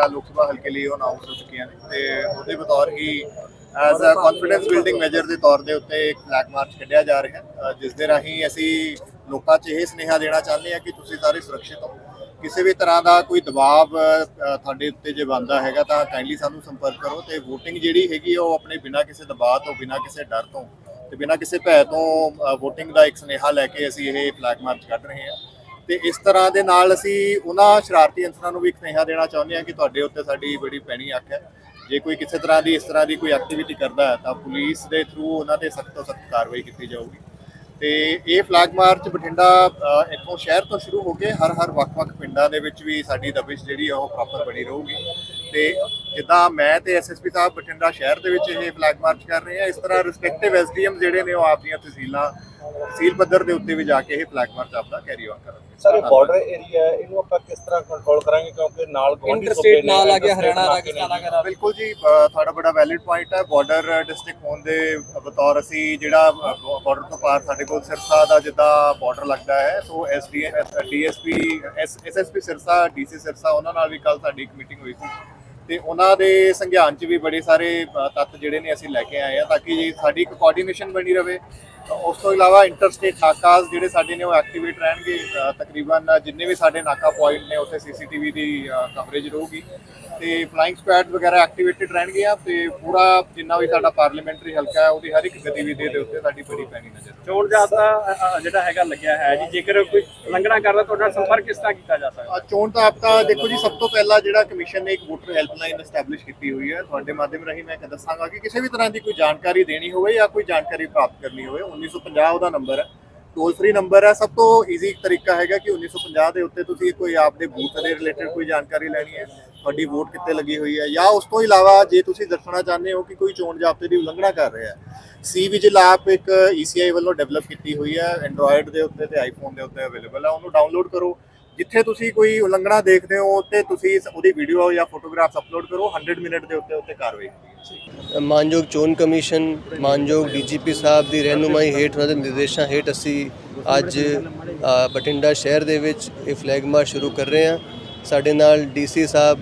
ਬਠਿੰਡਾ ਲੋਕ ਸਭਾ ਹਲਕੇ ਲਈ ਉਹ ਅਨਾਉਂਸ ਹੋ ਚੁੱਕੀਆਂ ਨੇ ਤੇ ਉਹਦੇ ਬਤੌਰ ਹੀ as a confidence building measure ਦੇ ਤੌਰ ਦੇ ਉੱਤੇ ਇੱਕ ਫਲੈਗ ਮਾਰਚ ਕੱਢਿਆ ਜਾ ਰਿਹਾ ਜਿਸ ਦੇ ਰਾਹੀਂ ਅਸੀਂ ਲੋਕਾਂ 'ਚ ਇਹ ਸੁਨੇਹਾ ਦੇਣਾ ਚਾਹੁੰਦੇ ਹਾਂ ਕਿ ਤੁਸੀਂ ਸਾਰੇ ਸੁਰੱਖਿਅਤ ਹੋ। ਕਿਸੇ ਵੀ ਤਰ੍ਹਾਂ ਦਾ ਕੋਈ ਦਬਾਅ ਤੁਹਾਡੇ ਉੱਤੇ ਜੇ ਬੰਦਾ ਹੈਗਾ ਤਾਂ ਕਾਈਂਡਲੀ ਸਾਨੂੰ ਸੰਪਰਕ ਕਰੋ ਤੇ VOTING ਜਿਹੜੀ ਹੈਗੀ ਆ, ਉਹ ਆਪਣੇ ਬਿਨਾਂ ਕਿਸੇ ਦਬਾਅ ਤੋਂ ਬਿਨਾਂ ਕਿਸੇ ਡਰ ਤੋਂ ਤੇ ਬਿਨਾਂ ਕਿਸੇ ਭੈ ਤੋਂ VOTING ਦਾ ਇੱਕ ਸੁਨੇਹਾ ਲੈ ਕੇ ਅਸੀਂ ਇਹ ਫਲੈਗ ਮਾਰਚ ਕੱਢ ਰਹੇ ਹਾਂ। ਤੇ ਇਸ ਤਰ੍ਹਾਂ ਦੇ ਨਾਲ ਅਸੀਂ ਉਹਨਾਂ ਸ਼ਰਾਰਤੀ ਅੰਸਰਾਂ ਨੂੰ ਵੀ ਇੱਕ ਸੁਨੇਹਾ ਦੇਣਾ ਚਾਹੁੰਦੇ ਹਾਂ ਕਿ ਤੁਹਾਡੇ ਉੱਤੇ ਸਾਡੀ ਬੜੀ ਪੈਣੀ ਅੱਖ ਹੈ। ਜੇ ਕੋਈ ਕਿਸੇ ਤਰ੍ਹਾਂ ਦੀ ਇਸ ਤਰ੍ਹਾਂ ਦੀ ਕੋਈ ਐਕਟੀਵਿਟੀ ਕਰਦਾ ਹੈ, ਤਾਂ ਪੁਲਿਸ ਦੇ ਥਰੂ ਉਹਨਾਂ ਤੇ ਸਖਤ ਤੋਂ ਸਖਤ ਕਾਰਵਾਈ ਕੀਤੀ ਜਾਊਗੀ। ਤੇ ਇਹ ਫਲੈਗ ਮਾਰਚ ਬਠਿੰਡਾ ਇੱਥੋਂ ਸ਼ਹਿਰ ਤੋਂ ਸ਼ੁਰੂ ਹੋ ਕੇ ਹਰ ਹਰ ਵੱਖ-ਵੱਖ ਪਿੰਡਾਂ ਦੇ ਵਿੱਚ ਵੀ ਸਾਡੀ ਦਬਿਸ਼ ਜਿਹੜੀ ਆ, ਉਹ ਪ੍ਰੋਪਰ ਬਣੀ ਰਹੂਗੀ। ਤੇ ਜਿੱਦਾਂ ਮੈਂ ਤੇ ਐਸਐਸਪੀ ਸਾਹਿਬ ਬਠਿੰਡਾ ਸ਼ਹਿਰ ਦੇ ਵਿੱਚ ਇਹ ਫਲੈਗ ਮਾਰਚ ਕਰ ਰਹੇ ਆ ਇਸ ਤਰ੍ਹਾਂ ਰਿਸਪੈਕਟਿਵ ਐਸਡੀਐਮ ਜਿਹੜੇ ਨੇ ਉਹ ਆਪਦੀਆਂ ਤਹਿਸੀਲਾਂ ਤਹਿਸੀਲ ਪੱਧਰ ਦੇ ਉੱਤੇ ਵੀ ਜਾ ਕੇ ਇਹ ਫਲੈਗ ਮਾਰਚ ਆਪਦਾ ਕੈਰੀ ਆਨ ਕਰਨਗੇ ਸਰ ਇਹ ਬਾਰਡਰ ਏਰੀਆ ਹੈ ਇਹਨੂੰ ਆਪਾਂ ਕਿਸ ਤਰ੍ਹਾਂ ਕੰਟਰੋਲ ਕਰਾਂਗੇ? ਕਿਉਂਕਿ ਨਾਲ ਇੰਟਰਸਟੇਟ ਨਾਲ ਆ ਗਿਆ ਹਰਿਆਣਾ ਰਾਜਸਥਾਨ ਆ? ਗਿਆ। ਬਿਲਕੁਲ ਜੀ ਤੁਹਾਡਾ ਬੜਾ ਵੈਲਿਡ ਪੁਆਇੰਟ ਹੈ। ਬਾਰਡਰ ਡਿਸਟ੍ਰਿਕਟ ਹੋਣ ਦੇ ਬਤੌਰ ਅਸੀਂ ਜਿਹੜਾ ਬਾਰਡਰ ਤੋਂ ਪਾਰ ਸਾਡੇ ਕੋਲ ਸਿਰਸਾ ਦਾ ਜਿੱਦਾਂ ਬਾਰਡਰ ਲੱਗਦਾ ਹੈ so SD DSP SSP Sirsa DC Sirsa ਉਹਨਾਂ ਨਾਲ ਵੀ ਕੱਲ ਸਾਡੀ ਇੱਕ ਮੀਟਿੰਗ ਹੋਈ ਸੀ। ਤੇ ਉਹਨਾਂ ਦੇ ਸੰਗਿਆਨ ਚ ਵੀ ਬੜੇ ਸਾਰੇ ਤੱਤ ਜਿਹੜੇ ਨੇ ਅਸੀਂ ਲੈ ਕੇ ਆਏ ਆ ਤਾਂ ਕਿ ਸਾਡੀ ਇੱਕ ਕੋਆਰਡੀਨੇਸ਼ਨ ਬਣੀ ਰਵੇ। ਉਸ ਤੋਂ ਇਲਾਵਾ ਇੰਟਰਸਟੇਟ ਨਾਕਾਸ ਜਿਹੜੇ ਸਾਡੇ ਨੇ ਉਹ ਐਕਟੀਵੇਟ ਰਹਿਣਗੇ ਤਕਰੀਬਨ ਜਿੰਨੇ ਵੀ ਸਾਡੇ ਨਾਕਾ ਪੁਆਇੰਟ ਨੇ ਉੱਥੇ ਸੀਸੀਟੀਵੀ ਦੀ ਕਵਰੇਜ ਰਹੂਗੀ। ਤੇ ਫਲਾਈਂਗ ਸਕੁਐਡ ਵਗੈਰਾ ਐਕਟੀਵੇਟਡ ਰਹਿਣਗੇ ਆ ਤੇ ਪੂਰਾ ਜਿੰਨਾ ਵੀ ਸਾਡਾ ਪਾਰਲੀਮੈਂਟਰੀ ਹਲਕਾ ਹੈ ਉਹਦੀ ਹਰ ਇੱਕ ਗਤੀਵਿਧੀ ਦੇ ਉੱਤੇ ਸਾਡੀ ਬੜੀ ਪੈਣੀ ਨਜ਼ਰ ਚੋਣ ਜਾਬਤਾ ਜਿਹੜਾ ਹੈਗਾ ਲੱਗਿਆ ਹੈ ਜੀ ਜੇਕਰ ਕੋਈ ਉਲੰਘਣਾ ਕਰਦਾ ਤੁਹਾਡਾ ਸੰਪਰਕ ਕਿਸ ਤਰ੍ਹਾਂ ਕੀਤਾ ਜਾ ਸਕਦਾ ਚੋਣ ਤਾਂ ਆਪਕਾ ਦੇਖੋ ਜੀ ਸਭ ਤੋਂ ਪਹਿਲਾਂ ਜਿਹੜਾ ਕਮਿਸ਼ਨ ਨੇ ਇੱਕ ਵੋਟਰ ਹੈਲਪਲਾਈਨ ਐਸਟੈਬਲਿਸ਼ ਕੀਤੀ ਹੋਈ ਹੈ ਤੁਹਾਡੇ ਮਾਧਿਅਮ ਰਾਹੀਂ ਮੈਂ ਦੱਸਾਂਗਾ ਕਿ ਕਿਸੇ ਵੀ ਤਰ੍ਹਾਂ ਦੀ ਕੋਈ ਜਾਣਕਾਰੀ ਦੇਣੀ ਹੋਵੇ ਜਾਂ ਕੋਈ ਜਾਣਕਾਰੀ ਪ੍ਰਾਪਤ ਕਰਨੀ ਹੋਵੇ 1950 ਉਹਦਾ ਨੰਬਰ ਹੈ। ਟੋਲ ਫ੍ਰੀ ਨੰਬਰ ਹੈ। ਸਭ ਤੋਂ ਈਜ਼ੀ ਤਰੀਕਾ ਹੈਗਾ ਕਿ 1950 ਦੇ ਉੱਤੇ ਤੁਸੀਂ ਕੋਈ ਆਪਦੇ ਬੂਥ ਦੇ ਰਿਲੇਟਡ ਕੋਈ ਜਾਣਕਾਰੀ ਲੈਣੀ ਹੈ, ਤੁਹਾਡੀ ਵੋਟ ਕਿੱਥੇ ਲੱਗੀ ਹੋਈ ਹੈ ਜਾਂ ਉਸ ਤੋਂ ਇਲਾਵਾ ਜੇ ਤੁਸੀਂ ਦੱਸਣਾ ਚਾਹੁੰਦੇ ਹੋ ਕਿ ਕੋਈ ਚੋਣ ਜ਼ਾਬਤੇ ਦੀ ਉਲੰਘਣਾ ਕਰ ਰਿਹਾ ਹੈ ਸੀ ਵਿਜਿਲ ਐਪ ਇੱਕ ECI ਵੱਲੋਂ ਡਿਵੈਲਪ ਕੀਤੀ ਹੋਈ ਹੈ। ਐਂਡਰੋਇਡ ਦੇ ਉੱਤੇ ਤੇ ਆਈਫੋਨ ਦੇ ਉੱਤੇ ਅਵੇਲੇਬਲ ਹੈ। ਉਹਨੂੰ ਡਾਊਨਲੋਡ ਕਰੋ। ਜਿੱਥੇ ਤੁਸੀਂ ਕੋਈ ਉਲੰਘਣਾ ਦੇਖਦੇ ਹੋ ਤੇ ਤੁਸੀਂ ਉਹਦੀ ਵੀਡੀਓ ਜਾਂ ਫੋਟੋਗ੍ਰਾਫਸ ਅਪਲੋਡ ਕਰੋ 100 ਮਿੰਟ ਦੇ ਉੱਤੇ ਉੱਤੇ ਕਾਰਵਾਈ ਮਾਨਯੋਗ ਚੋਣ ਕਮਿਸ਼ਨ ਮਾਨਯੋਗ ਡੀਜੀਪੀ ਸਾਹਿਬ ਦੀ ਰਹਿਨੁਮਾਈ ਹੇਠ ਉਹਨਾਂ ਦੇ ਨਿਰਦੇਸ਼ਾਂ ਹੇਠ ਅਸੀਂ ਅੱਜ ਅ, ਬਠਿੰਡਾ ਸ਼ਹਿਰ ਦੇ ਵਿੱਚ ਇਹ ਫਲੈਗ ਮਾਰਚ ਸ਼ੁਰੂ ਕਰ ਰਹੇ ਹਾਂ। ਸਾਡੇ ਨਾਲ ਡੀਸੀ ਸਾਹਿਬ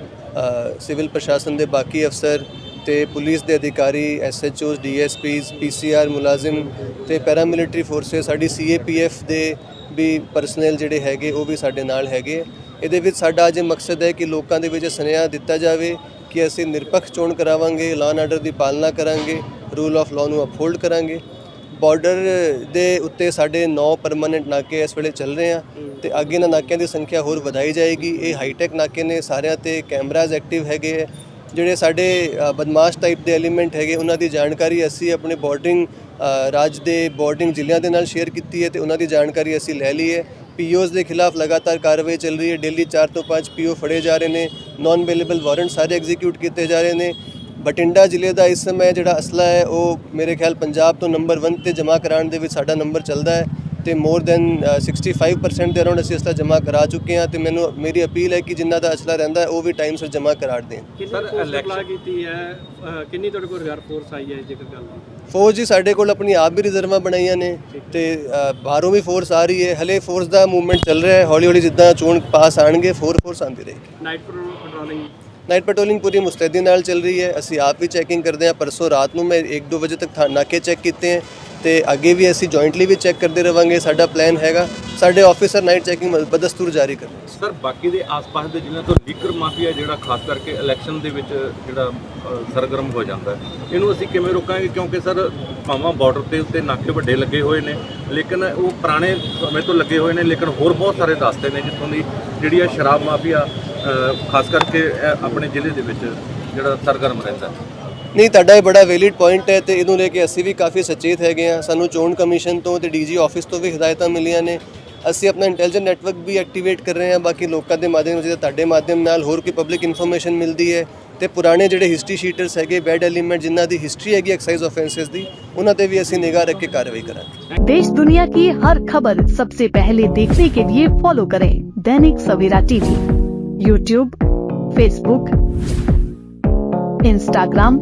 ਸਿਵਲ ਪ੍ਰਸ਼ਾਸਨ ਦੇ ਬਾਕੀ ਅਫਸਰ ਤੇ ਪੁਲਿਸ ਦੇ ਅਧਿਕਾਰੀ ਐਸਐਚਓਸ ਡੀਐਸਪੀਸ ਪੀਸੀਆਰ ਮੁਲਾਜ਼ਮ ਤੇ ਪੈਰਾਮਿਲਟਰੀ ਫੋਰਸਸ ਸਾਡੀ ਸੀਏਪੀਐਫ ਦੇ ਵੀ ਪਰਸਨਲ ਜਿਹੜੇ ਹੈਗੇ ਉਹ ਵੀ ਸਾਡੇ ਨਾਲ ਹੈਗੇ। ਇਹਦੇ ਵਿੱਚ ਸਾਡਾ ਅੱਜ ਮਕਸਦ ਹੈ ਕਿ ਲੋਕਾਂ ਦੇ ਵਿੱਚ ਸੁਨੇਹਾ ਦਿੱਤਾ ਜਾਵੇ ਕਿ ਅਸੀਂ ਨਿਰਪੱਖ ਚੋਣ ਕਰਾਵਾਂਗੇ ਲਾਅ ਐਂਡ ਆਰਡਰ ਦੀ ਪਾਲਣਾ ਕਰਾਂਗੇ ਰੂਲ ਆਫ ਲਾਅ ਨੂੰ ਅਪਹੋਲਡ ਕਰਾਂਗੇ। ਬਾਰਡਰ ਦੇ ਉੱਤੇ ਸਾਡੇ 9 ਪਰਮਾਨੈਂਟ ਨਾਕੇ ਇਸ ਵੇਲੇ ਚੱਲ ਰਹੇ ਆ ਤੇ ਅੱਗੇ ਇਹਨਾਂ ਨਾਕਿਆਂ ਦੀ ਸੰਖਿਆ ਹੋਰ ਵਧਾਈ ਜਾਏਗੀ। ਇਹ ਹਾਈਟੈਕ ਨਾਕੇ ਨੇ ਸਾਰਿਆਂ ਤੇ ਕੈਮਰਾਜ਼ ਐਕਟਿਵ ਹੈਗੇ ਹੈ ਜਿਹੜੇ ਸਾਡੇ ਬਦਮਾਸ਼ ਟਾਈਪ ਦੇ ਐਲੀਮੈਂਟ ਹੈਗੇ, ਉਹਨਾਂ ਦੀ ਜਾਣਕਾਰੀ ਅਸੀਂ ਆਪਣੇ ਬਾਰਡਰਿੰਗ ਰਾਜ ਦੇ ਬਾਰਡਰਿੰਗ ਜ਼ਿਲ੍ਹਿਆਂ ਦੇ ਨਾਲ ਸ਼ੇਅਰ ਕੀਤੀ ਹੈ ਤੇ ਉਹਨਾਂ ਦੀ ਜਾਣਕਾਰੀ ਅਸੀਂ ਲੈ ਲਈ ਹੈ। ਪੀਓਸ ਦੇ ਖਿਲਾਫ ਲਗਾਤਾਰ ਕਾਰਵਾਈ ਚੱਲ ਰਹੀ ਹੈ। ਡੇਲੀ 4 ਤੋਂ 5 ਪੀਓ ਫੜੇ ਜਾ ਰਹੇ ਨੇ ਨਾਨ ਅਵੇਲੇਬਲ ਵਾਰੰਟ ਸਾਰੇ ਐਗਜ਼ੀਕਿਊਟ ਕੀਤੇ ਜਾ ਰਹੇ ਨੇ। ਬਠਿੰਡਾ ਜ਼ਿਲ੍ਹੇ ਦਾ ਇਸ ਸਮੇਂ ਜਿਹੜਾ ਅਸਲਾ ਹੈ, ਉਹ ਮੇਰੇ ਖਿਆਲ ਪੰਜਾਬ ਤੋਂ ਨੰਬਰ 1 ਤੇ ਜਮ੍ਹਾਂ ਕਰਾਉਣ ਦੇ ਵਿੱਚ ਸਾਡਾ ਨੰਬਰ ਚੱਲਦਾ ਹੈ। ਤੇ ਮੋਰ ਦੈਨ 65% ਦੇ ਅਰਾਊਂਡ ਅਸੀਂ ਅਸਲਾ ਜਮ੍ਹਾਂ ਕਰਾ ਚੁੱਕੇ ਹਾਂ ਤੇ ਮੈਨੂੰ ਮੇਰੀ ਅਪੀਲ ਹੈ ਕਿ ਜਿਨ੍ਹਾਂ ਦਾ ਅਸਲਾ ਰਹਿੰਦਾ ਹੈ ਉਹ ਵੀ ਟਾਈਮ ਸਿਰ ਜਮ੍ਹਾਂ ਕਰਾ ਦੇਣ। ਫੋਰਸ ਅਪਲਾਈ ਕੀਤੀ ਹੈ? ਅਹ ਕਿੰਨੀ ਤੁਹਾਡੇ ਕੋਲ ਰਿਜ਼ਰਵ ਫੋਰਸ ਆਈ ਹੈ ਜੇਕਰ ਗੱਲ ਦੀ ਫੌਜ ਜੀ ਸਾਡੇ ਕੋਲ ਆਪਣੀ ਆਪ ਵੀ ਰਿਜ਼ਰਵਾਂ ਬਣਾਈਆਂ ਨੇ ਤੇ ਅ, ਬਾਹਰੋਂ ਵੀ ਫੋਰਸ ਆ ਰਹੀ ਹੈ। ਹਲੇ ਫੋਰਸ ਦਾ ਮੂਵਮੈਂਟ ਚੱਲ ਰਿਹਾ ਹੈ। ਹੌਲੀ ਹੌਲੀ ਜਿੱਦਾਂ ਚੋਣ ਪਾਸ ਆਣਗੇ ਫੋਰ ਫੋਰਸ ਆਉਂਦੀ ਰਹੇਗੀ। ਨਾਈਟ ਪੈਟਰੋਲਿੰਗ ਨਾਈਟ ਪੈਟਰੋਲਿੰਗ ਪੂਰੀ ਮੁਸਤੈਦੀ ਨਾਲ ਚੱਲ ਰਹੀ ਹੈ। ਅਸੀਂ ਆਪ ਵੀ ਚੈਕਿੰਗ ਕਰਦੇ ਹਾਂ। ਪਰਸੋਂ ਰਾਤ ਨੂੰ ਮੈਂ 1-2 ਵਜੇ ਤੱਕ ਥਾ- ਨਾਕੇ ਚੈੱਕ ਕੀਤੇ ਹੈ। ਤੇ ਅੱਗੇ ਵੀ ਅਸੀਂ ਜੁਆਇੰਟਲੀ ਵੀ ਚੈੱਕ ਕਰਦੇ ਰਵਾਂਗੇ, ਸਾਡਾ ਪਲਾਨ ਹੈਗਾ। ਸਾਡੇ ਆਫੀਸਰ ਨਾਈਟ ਚੈਕਿੰਗ ਬਦਸਤੂਰ ਜਾਰੀ ਕਰਨਗੇ। ਸਰ, ਬਾਕੀ ਦੇ ਆਸ-ਪਾਸ ਦੇ ਜ਼ਿਲ੍ਹਿਆਂ ਤੋਂ ਲੀਕਰ ਮਾਫੀਆ ਜਿਹੜਾ ਖਾਸ ਕਰਕੇ ਇਲੈਕਸ਼ਨ ਦੇ ਵਿੱਚ ਜਿਹੜਾ ਸਰਗਰਮ ਹੋ ਜਾਂਦਾ ਹੈ, ਇਹਨੂੰ ਅਸੀਂ ਕਿਵੇਂ ਰੋਕਾਂਗੇ? ਕਿਉਂਕਿ ਸਰ, ਭਾਵਾਂ ਬਾਰਡਰ ਦੇ ਉੱਤੇ ਨਾਕੇ ਵੱਡੇ ਲੱਗੇ ਹੋਏ ਨੇ, ਲੇਕਿਨ ਉਹ ਪੁਰਾਣੇ ਸਮੇਂ ਤੋਂ ਲੱਗੇ ਹੋਏ ਨੇ, ਲੇਕਿਨ ਹੋਰ ਬਹੁਤ ਸਾਰੇ ਰਸਤੇ ਨੇ ਜਿੱਥੋਂ ਦੀ ਜਿਹੜੀ ਆ ਸ਼ਰਾਬ ਮਾਫੀਆ ਖਾਸ ਕਰਕੇ ਆਪਣੇ ਜ਼ਿਲ੍ਹੇ ਦੇ ਵਿੱਚ ਜਿਹੜਾ ਸਰਗਰਮ ਰਹਿੰਦਾ ਨਹੀਂ ਤੁਹਾਡਾ ਇਹ ਬੜਾ ਵੈਲਿਡ ਪੁਆਇੰਟ ਹੈ ਤੇ ਇਹਨੂੰ ਲੈ ਕੇ ਅਸੀਂ ਵੀ ਕਾਫੀ ਸੁਚੇਤ ਹੈਗੇ ਆ ਸਾਨੂੰ ਚੋਣ ਕਮਿਸ਼ਨ ਤੋਂ ਤੇ ਡੀਜੀ ਆਫਿਸ ਤੋਂ ਵੀ ਹਦਾਇਤਾਂ ਮਿਲੀਆਂ ਨੇ ਅਸੀਂ ਆਪਣਾ ਇੰਟੈਲੀਜੈਂਟ ਨੈਟਵਰਕ ਵੀ ਐਕਟੀਵੇਟ ਕਰ ਰਹੇ ਹਾਂ ਬਾਕੀ ਲੋਕਾਂ ਦੇ ਮਾਧਿਅਮ ਜਿਵੇਂ ਤੁਹਾਡੇ ਮਾਧਿਅਮ ਨਾਲ ਹੋਰ ਕੋਈ ਪਬਲਿਕ ਇਨਫੋਰਮੇਸ਼ਨ ਮਿਲਦੀ ਹੈ ਤੇ ਪੁਰਾਣੇ ਜਿਹੜੇ ਹਿਸਟਰੀ ਸ਼ੀਟਰਸ ਹੈਗੇ ਬੈਡ ਐਲੀਮੈਂਟ ਜਿਨ੍ਹਾਂ ਦੀ ਹਿਸਟਰੀ ਹੈਗੀ ਐਕਸਾਈਜ਼ ਆਫੈਂਸਸ ਦੀ ਉਹਨਾਂ ਤੇ ਵੀ ਅਸੀਂ ਨਿਗਾਹ ਰੱਖ ਕੇ ਕਾਰਵਾਈ ਕਰਾਂਗੇ देश दुनिया की हर खबर सबसे पहले देखने के लिए फॉलो करें Dainik Savera TV YouTube Facebook Instagram